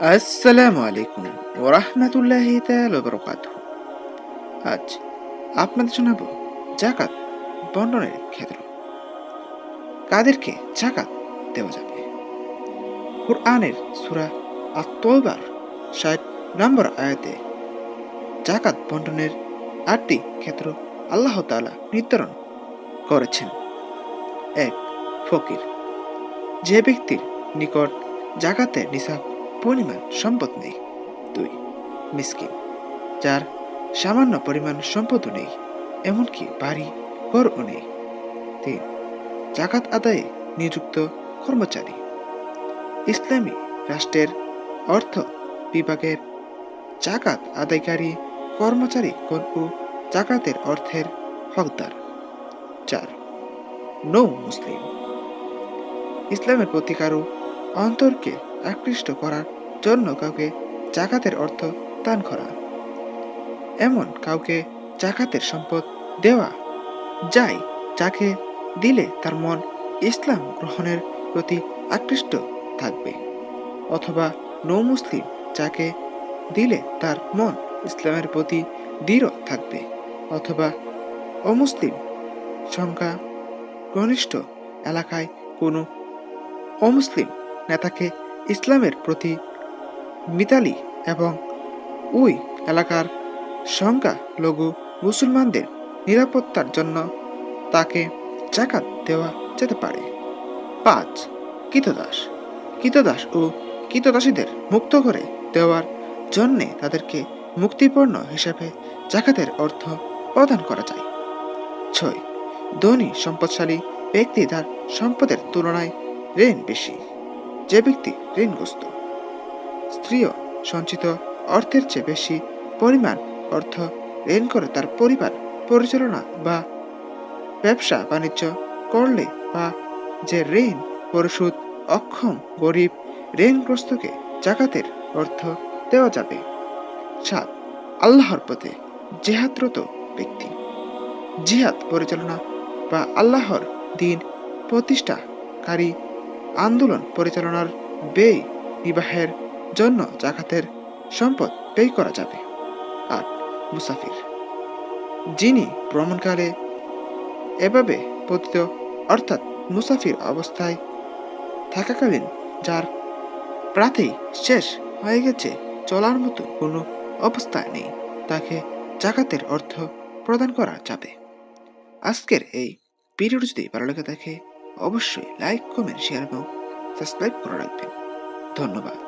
আসসালামু আলাইকুম ওরহমতুল্লাহি বরকাত আজ আপনাদের শোনাব জাকাত বন্টনের ক্ষেত্র কাদেরকে জাকাত দেওয়া যাবে? কুরআনের সুরা আত্মবার ষাট নম্বর আয়াতে জাকাত বন্টনের আটটি ক্ষেত্র আল্লাহ তাআলা নির্ধারণ করেছেন। এক, ফকির। যে ব্যক্তির নিকট জাকাতের নিসাব পরিমাণ সম্পদ নেই। দুই, মিসকিন, যার সামান্য পরিমাণ সম্পদও নেই, এমনকি বাড়ি ঘরও নেই। তিন, জাকাত আদায়ে নিযুক্ত কর্মচারী, ইসলামী রাষ্ট্রের অর্থ বিভাগের জাকাত আদায়কারী কর্মচারী ও জাকাতের অর্থের হকদার। চার নৌ মুসলিম ইসলামের প্রতি কারও অন্তরকে আকৃষ্ট করার জন্য কাউকে জাকাতের অর্থ দান করা। এমন কাউকে জাকাতের সম্পদ দেওয়া যায়, যাকে দিলে তার মন ইসলাম গ্রহণের প্রতি আকৃষ্ট থাকবে। অথবা নৌ মুসলিম যাকে দিলে তার মন ইসলামের প্রতি দৃঢ় থাকবে। অথবা অমুসলিম সংখ্যা ঘনিষ্ঠ এলাকায় কোনো অমুসলিম নেতাকে ইসলামের প্রতি মিতালি এবং ওই এলাকার সংখ্যা লঘু মুসলমানদের নিরাপত্তার জন্য তাকে জাকাত দেওয়া যেতে পারে। পাঁচ, কৃতদাস। কৃতদাস ও কৃতদাসীদের মুক্ত করে দেওয়ার জন্যে তাদেরকে মুক্তিপূর্ণ হিসেবে জাকাতের অর্থ প্রদান করা যায়। ছয়, ধনী, সম্পদশালী ব্যক্তি তার সম্পদের তুলনায় ঋণ বেশি। যে ব্যক্তি ঋণগ্রস্ত। স্ত্রীও সঞ্চিত অর্থের চেয়ে বেশি পরিমাণ অর্থ ঋণ করে তার পরিবার পরিচালনা বা ব্যবসা বাণিজ্য করলে বা যে ঋণ, পরিশোধ অক্ষম গরিব ঋণগ্রস্তকে জাকাতের অর্থ দেওয়া যাবে। সাত, আল্লাহর পথে জেহাদরত ব্যক্তি। জিহাদ পরিচালনা বা আল্লাহর দিন প্রতিষ্ঠাকারী আন্দোলন পরিচালনার ব্যয় নির্বাহের জন্য জাকাতের সম্পদ ব্যয় করা যাবে। আট মুসাফির, যিনি ভ্রমণকালে এভাবে পতিত, অর্থাৎ মুসাফির অবস্থায় থাকাকালীন, যার প্রাতেই শেষ হয়ে গেছে চলার মতো কোনো অবস্থায় নেই, তাকে জাকাতের অর্থ প্রদান করা যাবে। আজকের এই ভিডিওটি যদি ভালো লেগে থাকে অবশ্যই লাইক কমেন্ট শেয়ার এবং সাবস্ক্রাইব করে রাখবেন। ধন্যবাদ।